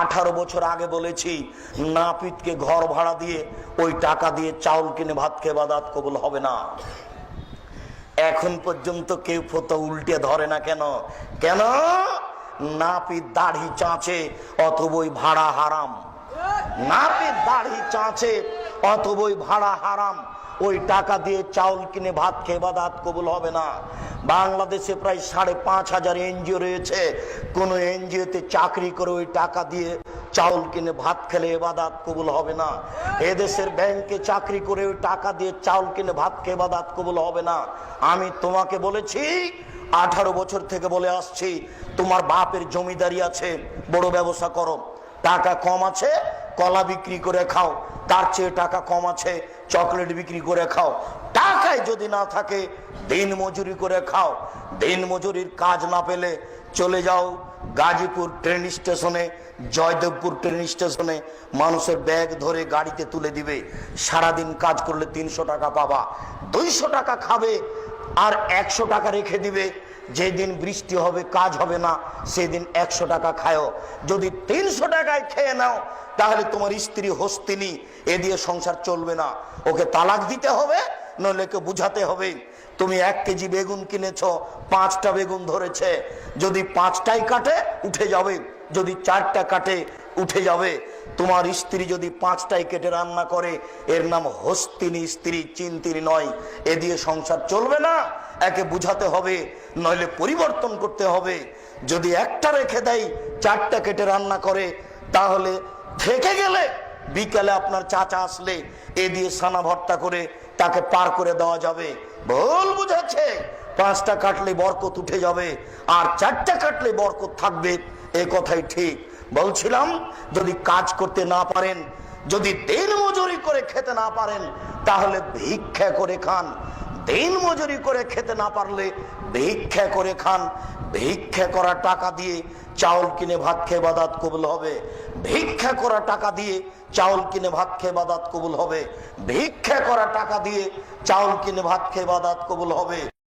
আঠারো বছর আগে বলেছি, নাপিতকে ঘর ভাড়া দিয়ে ওই টাকা দিয়ে চাউল কিনে ভাত খেয়ে বাদাত কবুল হবে না। এখন পর্যন্ত কেউ ফতো উল্টে ধরে না কেন? কেন? নাপিত দাড়ি চাঁচে অথবই ভাড়া হারাম। নাপিত দাড়ি চাঁচে অথবই ভাড়া হারাম। ওই টাকা দিয়ে চাউল কিনে ভাত খেয়ে বাদাত কবুল হবে না। বাংলাদেশে প্রায় সাড়ে পাঁচ হাজার এনজিও রয়েছে। কোন এনজিওতে চাকরি করে ওই টাকা দিয়ে চাউল কিনে ভাত খেলে এবাদাত কবুল হবে না। এদেশের ব্যাংকে চাকরি করে ওই টাকা দিয়ে চাউল কিনে ভাত খেয়ে বাদাত কবুল হবে না। আমি তোমাকে বলেছি, আঠারো বছর থেকে বলে আসছি, তোমার বাপের জমিদারি আছে, বড় ব্যবসা করো। টাকা কম আছে, কলা বিক্রি করে খাও। তার চেয়ে টাকা কম আছে, চকলেট বিক্রি করে খাও। টাকায় যদি না থাকে, দিন মজুরি করে খাও। দিন মজুরির কাজ না পেলে চলে যাও গাজীপুর ট্রেন স্টেশনে জয়দেবপুর ট্রেন স্টেশনে মানুষের ব্যাগ ধরে গাড়িতে তুলে দিবে। সারাদিন কাজ করলে তিনশো টাকা পাবা। দুইশো টাকা খাবে আর একশো টাকা রেখে দিবে। যেদিন বৃষ্টি হবে, কাজ হবে না, সেদিন একশো টাকা খায়ও যদি তিনশো টাকায় খেয়ে নাও, তাহলে তোমার স্ত্রী হস্তিনী, এ দিয়ে সংসার চলবে না। ওকে তালাক দিতে হবে, নইলে কে বুঝাতে হবে, তুমি এক কেজি বেগুন কিনেছ, পাঁচটা বেগুন ধরেছে। যদি পাঁচটাই কাটে, উঠে যাবে। যদি চারটা কাটে, উঠে যাবে। তোমার স্ত্রী যদি পাঁচটাই কেটে রান্না করে, এর নাম হস্তিনী স্ত্রী চিন্তিনী নয়। এ দিয়ে সংসার চলবে না একে বুঝাতে হবে, নইলে পরিবর্তন করতে হবে। যদি একটা রেখে দেয়, চারটা কেটে রান্না করে, তাহলে থেকে গেলে বিকালে আপনার চাচা আসলে এ দিয়ে সানা ভর্তা করে তাকে পার করে দেওয়া যাবে। ভুল বুঝেছে? পাঁচটা কাটলে বরকত উঠে যাবে, আর চারটা কাটলে বরকত থাকবে, এ কথাই ঠিক। বলছিলাম, যদি কাজ করতে না পারেন, যদি দিন মজুরি করে খেতে না পারেন, তাহলে ভিক্ষা করে খান। দিন মজুরি করে খেতে না পারলে ভিক্ষা করে খান। ভিক্ষা করা টাকা দিয়ে চাউল কিনে ভাত খেয়ে বাদাত কবুল হবে। ভিক্ষা করা টাকা দিয়ে চাউল কিনে ভাত খেয়ে বাদাত কবুল হবে। ভিক্ষা করা টাকা দিয়ে চাউল কিনে ভাত খেয়ে বাদাত কবুল হবে।